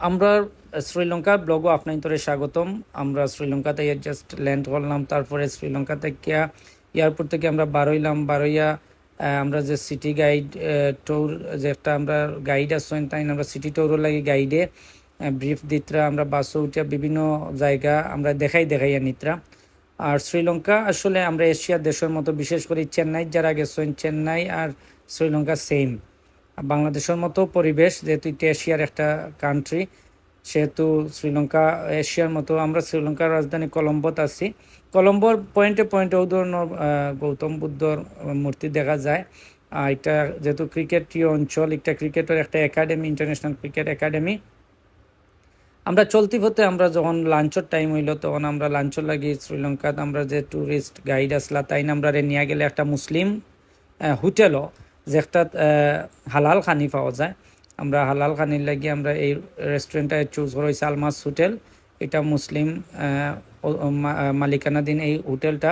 আমরা শ্রীলঙ্কা ব্লগও আপনার স্বাগতম। আমরা শ্রীলঙ্কাতে জাস্ট ল্যান্ড করলাম তারপরে শ্রীলঙ্কা থেকে এয়ারপোর্ট থেকে আমরা বারোইলাম। বারোইয়া আমরা যে সিটি গাইড ট্যুর যে একটা আমরা গাইড আসছেন তাই আমরা সিটি ট্যুরও লাগি গাইডে ব্রিফ দিত্রা, আমরা বাসও উঠিয়া বিভিন্ন জায়গা আমরা দেখাই দেখাইয়া নিত্রা। আর শ্রীলঙ্কা আসলে আমরা এশিয়ার দেশের মতো, বিশেষ করে চেন্নাই, যারা গেছেন চেন্নাই আর শ্রীলঙ্কা সেম বাংলাদেশের মতো পরিবেশ, যেহেতু এটা এশিয়ার একটা কান্ট্রি সেহেতু শ্রীলঙ্কা, এশিয়ার মতো, আমরা শ্রীলঙ্কার রাজধানী কলম্বোত আছি। কলম্বোর পয়েন্টে পয়েন্টে ধরনের গৌতম বুদ্ধর মূর্তি দেখা যায়। এটা যেহেতু ক্রিকেটীয় অঞ্চল একটা ক্রিকেটের একটা একাডেমি ইন্টারন্যাশনাল ক্রিকেট একাডেমি আমরা চলতি পথে আমরা যখন লাঞ্চর টাইম হইল, তখন আমরা লাঞ্চর লাগি শ্রীলঙ্কাত। আমরা যে ট্যুরিস্ট গাইড আসলা, তাই আমরা নিয়ে গেলে একটা মুসলিম হোটেলও যে একটা হালাল খানি পাওয়া যায়। আমরা হালাল খানির লাগি আমরা এই রেস্টুরেন্টটা চুজ করা হয়েছে আলমাস হোটেল এটা মুসলিম মালিকানাধীন এই হোটেলটা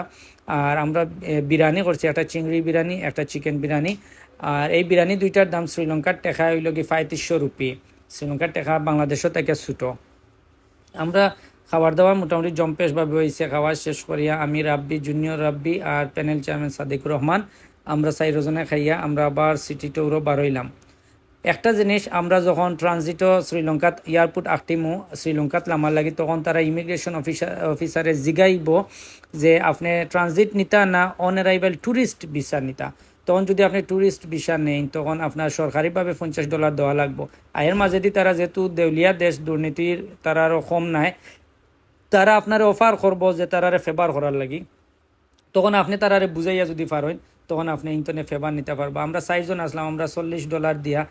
আর আমরা বিরিয়ানি করছি, একটা চিংড়ি বিরিয়ানি, একটা চিকেন বিরিয়ানি। আর এই বিরিয়ানি দুইটার দাম শ্রীলঙ্কার টেকা হইল কি পঁয়ত্রিশশো রুপি। শ্রীলঙ্কার টেকা বাংলাদেশও থেকে ছুটো। আমরা খাবার দাবার মোটামুটি জম্পেশভাবে হয়েছে খাওয়া শেষ করিয়া আমি রাব্বি জুনিয়র রাব্বি আর প্যানেল চেয়ারম্যান সাদিকুর রহমান। আমরা চাইরজনে খাইয়া আমরা আবার সিটি ট্যুরও বারইলাম। একটা জিনিস, আমরা যখন ট্রানজিটও শ্রীলঙ্কাত এয়ারপোর্ট আখটিমু শ্রীলঙ্কাত লামার লাগি, তখন তারা ইমিগ্রেশন অফিসার অফিসারে জিগাইব যে আপনি ট্রানজিট নিতা না অন অ্যারাইভাল ট্যুরিস্ট ভিসা নিতা। তখন যদি আপনি ট্যুরিস্ট ভিসা নেন তখন আপনার সরকারিভাবে পঞ্চাশ ডলার দেওয়া লাগবে। আয়ের মাঝেদি তারা যেহেতু দেউলিয়া দেশ, দুর্নীতির তারা আরও কম নাই, তারা আপনার অফার করব যে তারারে ফেভার করার লাগি। তখন আপনি তারারে বুঝাইয়া যদি পারেন তখন আপনি ইন্টারনে ফেভার নিতে পারব। আমরা চারজন আসলাম, আমরা চল্লিশ ডলার দিয়া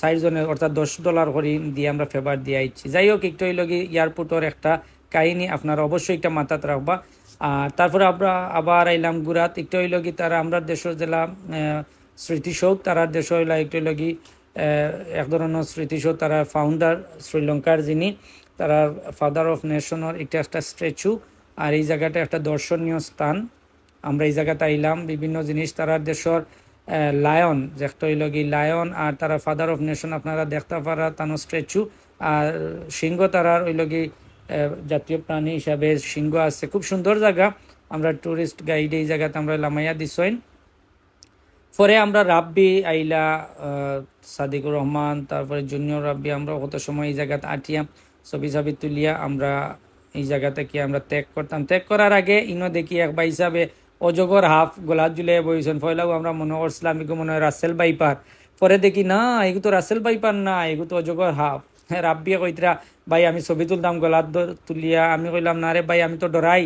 চারজনের অর্থাৎ দশ ডলার করে দিয়ে আমরা ফেভার দিয়ে আইছি। যাই হোক, একটু কি এয়ারপোর্টের একটা কাহিনী আপনারা অবশ্যই একটা মাথাত রাখবা। আর তারপরে আমরা আবার আইলাম গুরাত একটু কি তারা আমরা দেশের জেলা স্মৃতিসৌধ, তারা দেশ হইলা, একটু কি এক ধরনের স্মৃতিসৌধ, তারা ফাউন্ডার শ্রীলঙ্কার যিনি তারা ফাদার অফ নেশনের একটা একটা স্ট্যাচু আর এই জায়গাটা একটা দর্শনীয় স্থান। আমরা এই জায়গাতে আইলাম। বিভিন্ন জিনিস তারা দেশের লায়ন যে একটা হইল কি লায়ন আর তারা ফাদার অফ নেশন আপনারা দেখতে পারা তানো স্ট্যাচু আর সিংহ তারার হইল কি জাতীয় প্রাণী হিসাবে সিংহ আছে। খুব সুন্দর জায়গা। আমরা টুরিস্ট গাইড এই জায়গাতে আমরা লামাইয়া দিছইন পরে আমরা রাব্বি আইলা সাদিকুর রহমান, তারপরে জুনিয়র রাব্বি, আমরা কত সময় এই জায়গাতে আটিয়া ছবি ছবি তুলিয়া আমরা এই জায়গাতে কি আমরা ত্যাগ করতাম। ত্যাগ করার আগে ইনো দেখি এক ভাই হিসাবে অজগর হাফ, গোলাপ জুলে বইছেন। ফয়লাও আমরা মনে করছিলাম এগুলো মনে হয় রাসেল বাইপার পরে দেখি, না এগুলো তো রাসেল বাইপার না এগুলো তো অজগর হাফ। রাব্বিয়ে কইতরা, ভাই, আমি ছবি তুলতাম গলাত তুলিয়া। আমি কইলাম, না রে ভাই, আমি তো ডরাই।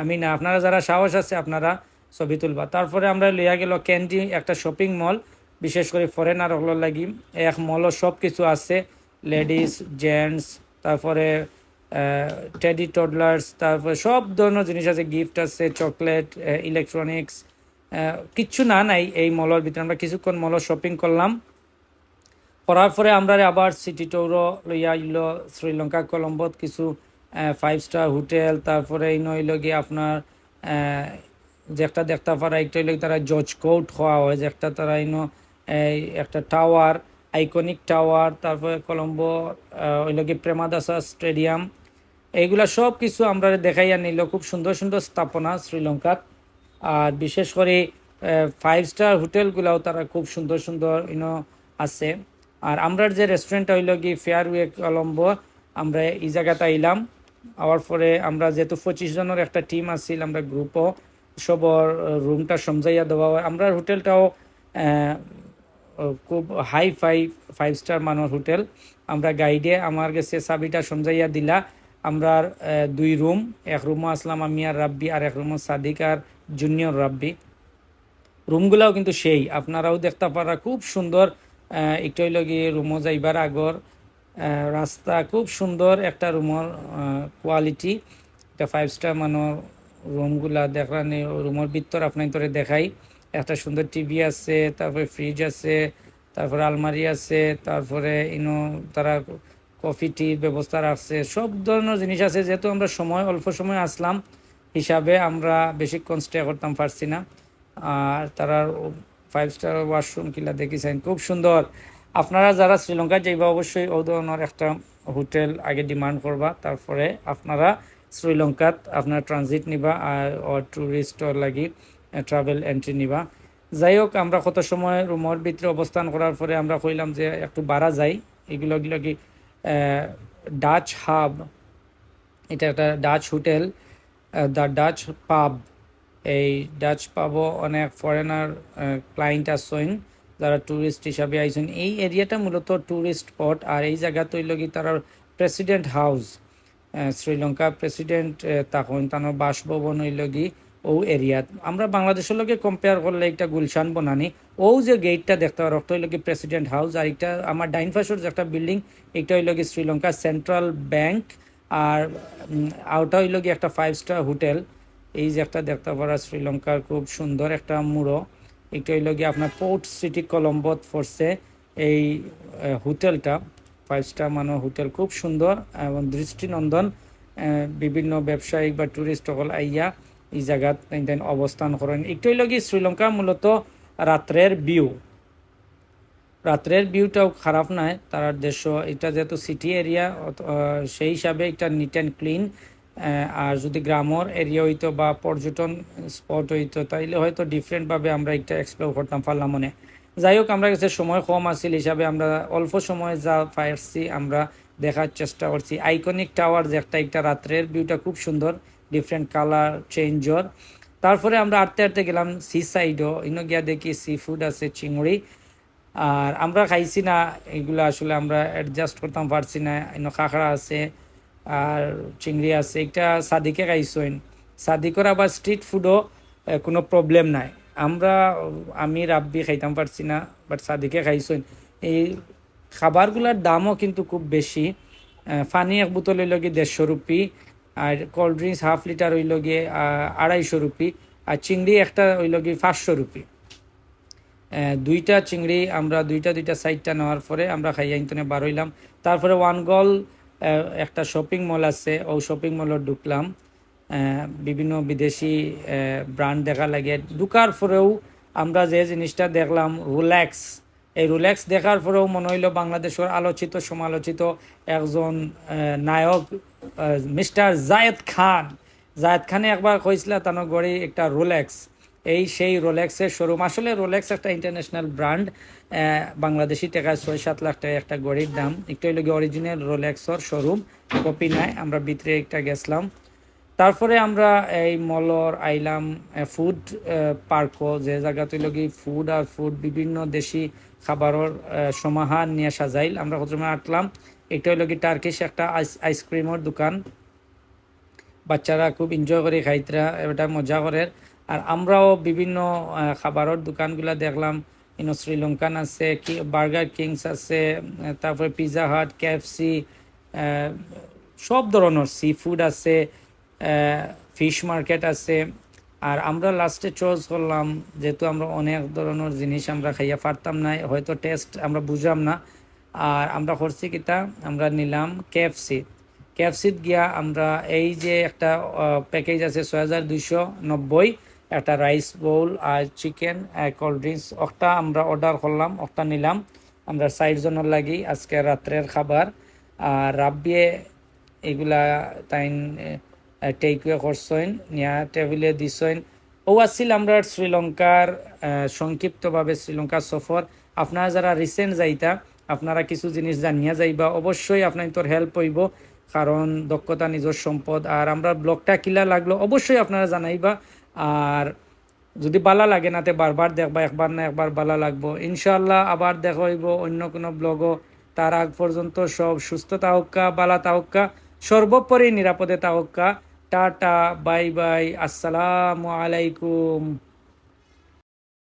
আমি না। আপনারা যারা সাহস আছে, আপনারা ছবি তুলবা। তারপরে আমরা লইয়া গেল ক্যান্টি একটা শপিং মল বিশেষ করে ফরেনার হলো লাগি। এক মলও সব কিছু আছে লেডিস জেন্টস তারপরে টেডি টডলার্স তারপরে সব ধরনের জিনিস আছে গিফট আছে চকলেট ইলেকট্রনিক্স কিচ্ছু না নাই এই মলের ভিতরে। আমরা কিছুক্ষণ মল শপিং করলাম। করার পরে আমরা আবার সিটি টৌর লইয়া ইল শ্রীলঙ্কা কলম্বোত কিছু ফাইভ স্টার হোটেল তারপরে ইন হইল গিয়ে আপনার আহ, যে একটা দেখতে পারা একটা হইল তারা জজ কোর্ট হওয়া হয় যে একটা তারা ইনো এই একটা টাওয়ার আইকনিক টাওয়ার তারপরে কলম্বো হইল গিয়ে প্রেমাদাসা স্টেডিয়াম এইগুলা সব কিছু আমরা দেখাইয়া নিল। খুব সুন্দর সুন্দর স্থাপনা শ্রীলঙ্কার আর বিশেষ করে ফাইভ স্টার হোটেলগুলাও তারা খুব সুন্দর সুন্দর ইনো আছে। আর আমরার যে রেস্টুরেন্টটা হইল কি ফেয়ারওয়ে কলম্বো আমরা এই জায়গাতে আইলাম। আওয়ার পরে আমরা যেহেতু পঁচিশ জনের একটা টিম আসছিল আমরা গ্রুপও সবর রুমটা সমঝাইয়া দেওয়া হয়। আমরা হোটেলটাও খুব হাই ফাই ফাইভ স্টার মানের হোটেল। আমরা গাইডে আমার কাছে চাবিটা সমঝাইয়া দিলা। আমরা দুই রুম, এক রুমও আসলাম আমি আর রাব্বি আর এক রুমও সাদিক আর জুনিয়র রাব্বি। রুমগুলাও কিন্তু সেই, আপনারাও দেখতে পারা খুব সুন্দর একটু হইল গিয়ে রুমও যাইবার আগর রাস্তা খুব সুন্দর, একটা রুমর কোয়ালিটি একটা ফাইভ স্টার মানের রুমগুলা দেখানি রুমের ভিতর আপনার তোরে দেখাই। একটা সুন্দর টিভি আছে, তারপরে ফ্রিজ আছে, তারপরে আলমারি আছে, তারপরে ইনো তারা কফি টির ব্যবস্থা রাখছে। সব ধরনের জিনিস আছে, যেহেতু আমরা সময়, অল্প সময় আসলাম, হিসাবে আমরা বেশিক্ষণ স্টে করতাম পারছি না। আর তারা ফাইভ স্টার ওয়াশরুম কিলা দেখিছেন, খুব সুন্দর। আপনারা যারা শ্রীলঙ্কা যাইবা, অবশ্যই ও ধরনের একটা হোটেল আগে ডিমান্ড করবা। তারপরে আপনারা শ্রীলঙ্কাত আপনার ট্রানজিট নিবা, আর ট্যুরিস্টর লাগি ট্রাভেল এন্ট্রি নিবা। যাই হোক, আমরা কত সময় রুমের ভিতরে অবস্থান করার পরে আমরা কইলাম যে একটু বাড়া যাই। এগুলো এগুলো কি ডাচ হাব এটা একটা ডাচ হোটেল দ্য ডাচ পাব এই ডাচ পাবও অনেক ফরেনার ক্লায়েন্ট আসছেন, যারা ট্যুরিস্ট হিসাবে আইছেন। এই এরিয়াটা মূলত ট্যুরিস্ট স্পট আর এই জায়গা তৈল কি তার প্রেসিডেন্ট হাউস শ্রীলঙ্কা প্রেসিডেন্ট তখন তার বাসভবন হইল কি ও এরিয়াত আমরা বাংলাদেশের লগে কম্পেয়ার করলে একটা গুলশান, বনানি, ও যে গেটটা দেখতে পারো, একটা হইল প্রেসিডেন্ট হাউস আর একটা আমার ডাইন পাশের যে একটা বিল্ডিং এটা হইল কি শ্রীলঙ্কা সেন্ট্রাল ব্যাংক আর আউটা হইল কি একটা ফাইভ স্টার হোটেল এই যে একটা দেখতে পারা, শ্রীলঙ্কার খুব সুন্দর একটা মুড়ো। এটা হইল গিয়ে আপনার পোর্ট সিটি কলম্বোত ফোর্সে এই হোটেলটা ফাইভ স্টার মানো হোটেল খুব সুন্দর এবং দৃষ্টিনন্দন বিভিন্ন ব্যবসায়িক বা ট্যুরিস্ট সকল আইয়া এই জায়গাত অবস্থান করেন। একটু কি শ্রীলঙ্কা মূলত রাত্রের ভিউ রাত্রের ভিউটাও খারাপ নয় তার দেশ এটা যেহেতু সিটি এরিয়া সেই হিসাবে এটা নিট অ্যান্ড ক্লিন আর যদি গ্রামর এরিয়া হইতো বা পর্যটন স্পট হইতো, তাইলে হয়তো ডিফারেন্টভাবে আমরা এটা এক্সপ্লোর করতাম পারলাম মনে। যাই হোক, আমরা কাছে সময় কম আছিল হিসাবে আমরা অল্প সময় যা পারছি আমরা দেখার চেষ্টা করছি। আইকনিক টাওয়ার যে একটা একটা রাত্রের ভিউটা খুব সুন্দর। ডিফারেন্ট কালার চেঞ্জর তারপরে আমরা আটতে আটতে গেলাম সি সাইডও ইনো গিয়া দেখি সি ফুড আছে, চিংড়ি। আর আমরা খাইছি না, এগুলো আসলে আমরা অ্যাডজাস্ট করতাম পারছি না। ইনো খাখড়া আছে, আর চিংড়ি আছে। এটা সাদিকে খাইছেন সাদিকর আবার স্ট্রিট ফুডও কোনো প্রবলেম নাই। আমরা, আমি, রাব্বি খাইতাম পারছি না বাট সাদিকে খাইছেন এই খাবারগুলোর দামও কিন্তু খুব বেশি। পানি এক বোতল লগে দেড়শো রুপি। আর কোল্ড ড্রিঙ্কস হাফ লিটার হইল গিয়ে আড়াইশো রুপি, আর চিংড়ি একটা হইল গিয়ে পাঁচশো রুপি। দুইটা চিংড়ি আমরা, দুইটা দুইটা সাইডটা নেওয়ার পরে আমরা খাইয়া ইন্তনে বার হইলাম। তারপরে ওয়ান গল একটা শপিং মল আছে ও শপিং মলে ঢুকলাম। বিভিন্ন বিদেশি ব্র্যান্ড দেখা লাগে। ঢুকার পরেও আমরা যে জিনিসটা দেখলাম রোল্যাক্স এই রোল্যাক্স দেখার পরেও মনে হইল বাংলাদেশের আলোচিত, সমালোচিত একজন নায়ক মিস্টার জায়েদ খান। জায়েদ খানে একবার কইছিল তার গড়ি একটা রোলেক্স এই সেই রোলেক্সের শোরুম আসলে রোলেক্স একটা ইন্টারন্যাশনাল ব্র্যান্ড বাংলাদেশি টাকায় ছয় সাত লাখ টাকা একটা গড়ির দাম। একটু হইল অরিজিনাল রোলেক্সর শোরুম কপি নাই, আমরা ভিতরে একটা গেছিলাম। তারপরে আমরা এই মলর, আইলাম ফুড পার্কও, যে জায়গা তৈল কি ফুড আর ফুড বিভিন্ন দেশি খাবারের সমাহার নিয়ে সাজাইল। আমরা প্রথমে আটলাম এটা হইল কি টার্কিশ একটা আইস আইসক্রিমের দোকান। বাচ্চারা খুব এনজয় করে, খাইতরা, এটা মজা করে। আর আমরাও বিভিন্ন খাবারের দোকানগুলা দেখলাম। ইনো শ্রীলঙ্কান আছে, কি বার্গার কিংস আছে, তারপরে পিজা হাট কেএফসি সব ধরনের সি ফুড আছে ফিশ মার্কেট আছে। আর আমরা লাস্টে চয়েস করলাম, যেহেতু আমরা অনেক ধরনের জিনিস আমরা খাইয়া পারতাম না, হয়তো টেস্ট আমরা বুঝলাম না। আর আমরা করছি কিতা? আমরা নিলাম কেএফসি ক্যাপসিট গিয়া আমরা এই যে একটা প্যাকেজ আছে ছয় হাজার দুইশো নব্বই, একটা রাইস বোল আর চিকেন কোল্ড ড্রিঙ্কস একটা আমরা অর্ডার করলাম একটা নিলাম। আমরা সাইড জনের লাগি আজকে রাত্রের খাবার। আর রাব্বিয়ে এগুলা তাই টেক ওয়ে করছেন, নিয়া টেবিলে দিছেন। ও আসছিল আমরা শ্রীলঙ্কার সংক্ষিপ্তভাবে শ্রীলঙ্কা সফর। আপনারা যারা রিসেন্ট যাইতা আপনারা কিছু জিনিস জানিয়া যাইবা, অবশ্যই আপনার তোর হেল্প হইব, কারণ দক্ষতা নিজের সম্পদ, আর আমরা ব্লগটা কিলা লাগল, অবশ্যই আপনারা জানাইবা, আর যদি বালা লাগে না তে বারবার দেখবা, একবার না একবার বালা লাগবো। ইনশাল্লাহ আবার দেখা হইব অন্য কোনো ব্লগও। তার আগ পর্যন্ত সব সুস্থ তাহক্কা বালা তাহক্কা সর্বোপরি নিরাপদে তাহক্কা টাটা, বাই বাই, আসসালামু আলাইকুম।